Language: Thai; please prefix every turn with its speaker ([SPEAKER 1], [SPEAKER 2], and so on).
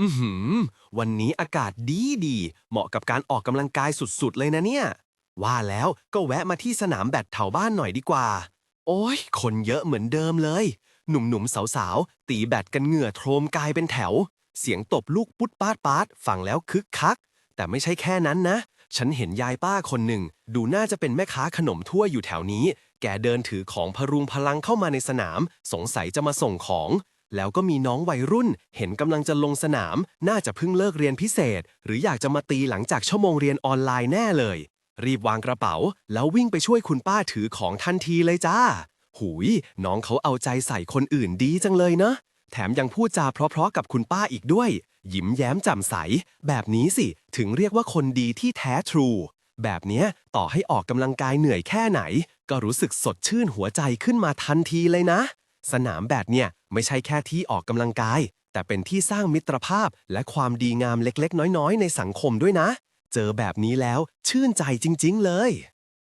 [SPEAKER 1] อือหือวันนี้อากาศดีดี เหมาะกับการออกกำลังกายสุดๆ เลยนะเนี่ย ว่าแล้วก็แวะมาที่สนามแบดแถวบ้านหน่อยดีกว่า โอ้ย คนเยอะเหมือนเดิมเลย หนุ่มๆ สาวๆ ตีแบดกันเหงื่อโทรมกายเป็นแถว เสียงตบลูกปุ๊ดปาดปาดฟังแล้วคึกคัก แต่ไม่ใช่แค่นั้นนะ ฉันเห็นยายป้าคนหนึ่ง ดูน่าจะเป็นแม่ค้าขนมถ้วอยู่แถวนี้ แกเดินถือของพรุงพลังเข้ามาในสนาม สงสัยจะมาส่งของ แล้วก็มีน้องวัยรุ่น เห็นกำลังจะลงสนาม น่าจะเพิ่งเลิกเรียนพิเศษ หรืออยากจะมาตีหลังจากชั่วโมงเรียนออนไลน์แน่เลย รีบวางกระเป๋า แล้ววิ่งไปช่วยคุณป้าถือของทันทีเลยจ้า หุย น้องเขาเอาใจใส่คนอื่นดีจังเลยเนอะแถมยังพูดจาเพราะๆกับคุณป้าอีกด้วย ยิ้มแย้มแจ่มใส แบบนี้สิ ถึงเรียกว่าคนดีที่แท้ทรู แบบเนี้ยต่อให้ออกกำลังกายเหนื่อยแค่ไหน ก็รู้สึกสดชื่นหัวใจขึ้นมาทันทีเลยนะ สนามแบดเนี่ย ไม่ใช่แค่ที่ออกกำลังกาย แต่เป็นที่สร้างมิตรภาพและความดีงามเล็กๆ น้อยๆ ในสังคมด้วยนะ เจอแบบนี้แล้วชื่นใจจริง ๆ เลย